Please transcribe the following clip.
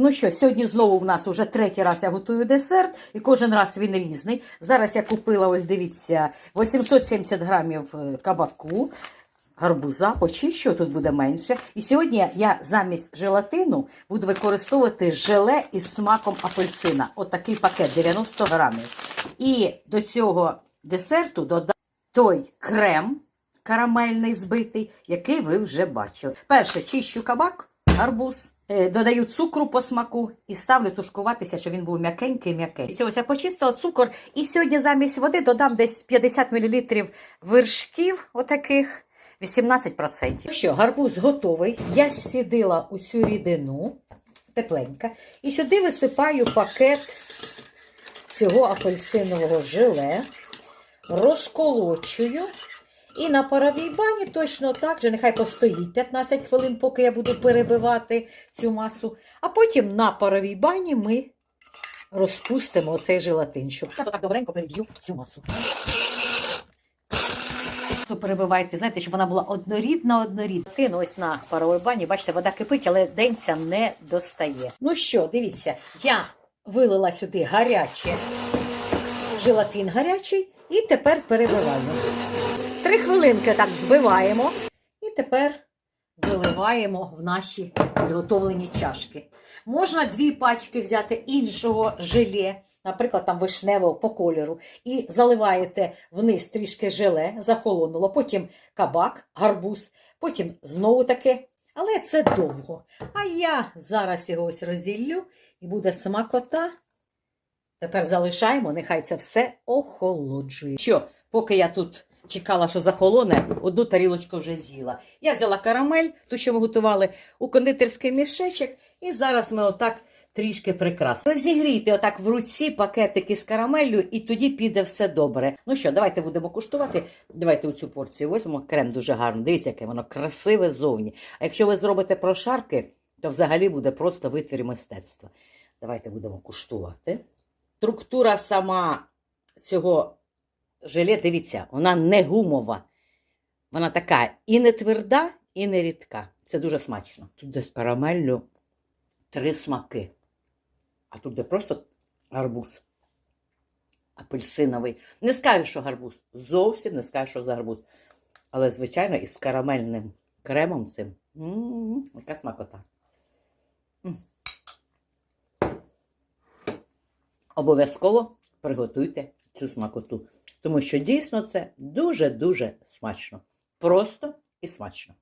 Ну що, сьогодні знову в нас уже третій раз я готую десерт, і кожен раз він різний. Зараз я купила, ось дивіться, 870 грамів е, кабаку, гарбуза, почищу, тут буде менше. І сьогодні я замість желатину буду використовувати желе із смаком апельсина. Отакий пакет 90 грамів. І до цього десерту додам той крем карамельний збитий, який ви вже бачили. Перше чищу кабак, гарбуз. Е, Додаю цукру по смаку і ставлю тушкуватися, щоб він був м'якенький м'якенький. Ось я почистила цукор. І сьогодні замість води додам десь 50 мл вершків, отаких 18%. Ну Що, гарбуз готовий. Я сідила усю рідину, тепленька, і сюди висипаю пакет цього апельсинового желе, розколочую. І на паровій бані точно так же, нехай постоїть 15 хвилин, поки я буду перебивати цю масу. А потім на паровій бані ми розпустимо цей желатин, щоб я так добренько переб'ю цю масу. Перебивайте, знаєте, щоб вона була однорідна, однорідна. Ну, ось на паровій бані, бачите, вода кипить, але денця не достає. Ну що, дивіться, я вилила сюди гаряче желатин гарячий і тепер перебиваю. Хвилинки так збиваємо. І тепер виливаємо в наші підготовлені чашки. Можна дві пачки взяти іншого желе, наприклад, там вишневого по кольору, і заливаєте вниз трішки желе, захолонуло, потім кабак, гарбуз, потім знову таке. Але це довго. А я зараз його ось розділлю і буде смакота. Тепер залишаємо, нехай це все охолоджує. Що, поки я тут чекала, що захолоне, одну тарілочку вже з'їла. Я взяла карамель, ту, що ми готували, у кондитерський мішечок, і зараз ми отак трішки прикрасимо. Розігрійте отак в руці пакетики з карамеллю, і тоді піде все добре. Ну що, давайте будемо куштувати. Давайте оцю порцію візьмемо. Крем дуже гарний. Дивіться, яке воно красиве ззовні. А якщо ви зробите прошарки, то взагалі буде просто витвір мистецтва. Давайте будемо куштувати. Структура сама цього желе, дивіться, вона не гумова. Вона така і не тверда, і не рідка. Це дуже смачно. Тут десь карамеллю три смаки. А тут де просто гарбуз. Апельсиновий. Не скажу, що гарбуз. Зовсім не скажу, що за гарбуз. Але, звичайно, із карамельним кремом цим. М-м-м, яка смакота. М. Обов'язково приготуйте цю смакоту. Тому що дійсно це дуже-дуже смачно. Просто і смачно.